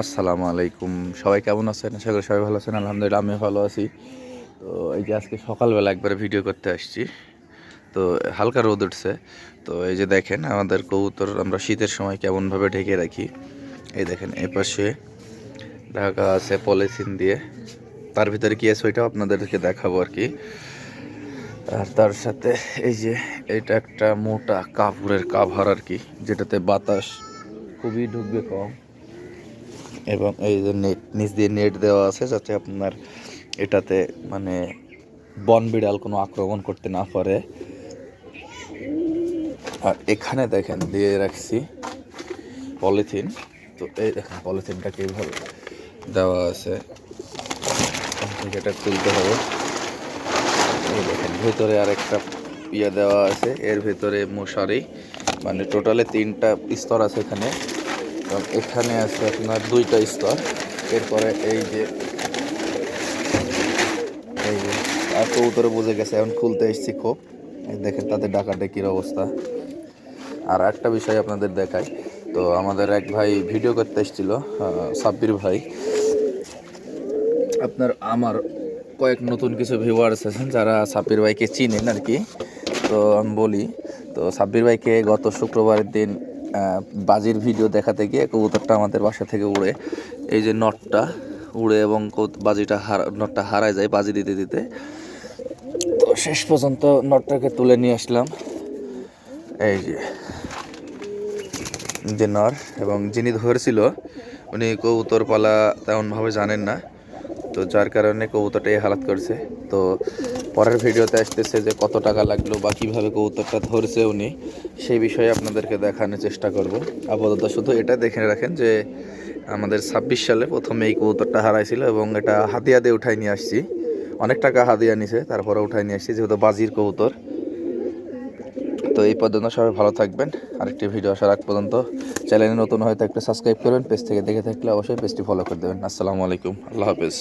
আসসালামু আলাইকুম। সবাই কেমন আছেন? আশা করি সবাই ভালো আছেন। আলহামদুলিল্লাহ আমি ভালো আছি। তো এই যে আজকে সকালবেলা একবার ভিডিও করতে আসছি। তো হালকা রোদ উঠছে। তো এই যে দেখেন, আমাদের কবুতর, আমরা শীতের সময় কেমনভাবে ঢেকে রাখি। এই দেখেন, এ পাশে ঢাকা আছে পলিথিন দিয়ে। তার ভিতরে কি আছে ওইটাও আপনাদেরকে দেখাবো আর কি। আর তার সাথে এই যে এটা একটা মোটা কাপড়ের কাভার আর কি, যেটাতে বাতাস খুবই ঢুকবে কম। এবং এই যে নেট, নিচ দিয়ে নেট দেওয়া আছে যাতে আপনার এটাতে মানে বন বিড়াল কোনো আক্রমণ করতে না পারে। আর এখানে দেখেন, দিয়ে রাখছি পলিথিন। তো এই দেখেন পলিথিনটাকে এইভাবে দেওয়া আছে। এটা তুলতে হবে, এই দেখেন, ভেতরে আরেকটা ইয়ে দেওয়া আছে। এর ভেতরে মশারি মানে টোটালে তিনটা স্তর আছে এখানে। এবং এখানে আছে আপনার দুইটা স্তর। এরপরে এই যে এই যে, আর কবুতরে বুঝে গেছে, এখন খুলতে এসছি খুব। দেখেন তাদের ডাকাডাকির অবস্থা। আর একটা বিষয় আপনাদের দেখাই, তো আমাদের এক ভাই ভিডিও করতে এসেছিল সাব্বির ভাই। আপনার আমার কয়েক নতুন কিছু ভিউয়ার্স আছেন যারা সাব্বির ভাইকে চিনেন আর কি। তো আমি বলি, তো সাব্বির ভাইকে গত শুক্রবারের দিন বাজির ভিডিও দেখাতে গিয়ে কবুতরটা আমাদের বাসা থেকে উড়ে, এই যে নটটা উড়ে এবং বাজিটা হারা নটটা হারায় যায় বাজি দিতে দিতে। তো শেষ পর্যন্ত নটটাকে তুলে নিয়ে আসলাম। এই যে যে নর এবং যিনি ধরেছিল, উনি কবুতর পালা তেমনভাবে জানেন না। তো যার কারণে কবুতরটা এই হালাত করছে। তো পরের ভিডিওতে আসতেছে যে কত টাকা লাগল বা কীভাবে কবুতরটা ধরছে উনি, সেই বিষয়ে আপনাদেরকে দেখানোর চেষ্টা করব। আপাতত শুধু এটা দেখে রাখেন যে আমাদের ছাব্বিশ সালে প্রথমে এই কবুতরটা হারাইছিল এবং এটা হাতিয়া দিয়ে উঠাই নিয়ে আসছি। অনেক টাকা হাতিয়া নিছে, তারপরে উঠাই নিয়ে আসছি, যেহেতু বাজির কবুতর। তো এই পর্যন্ত সবাই ভালো থাকবেন। আরেকটি ভিডিও আসার আগ পর্যন্ত চ্যানেলে নতুন হয়তো একটা সাবস্ক্রাইব করবেন, পেজ থেকে দেখে থাকলে অবশ্যই পেজটি ফলো করে দেবেন। আসসালামু আলাইকুম, আল্লাহ হাফেজ।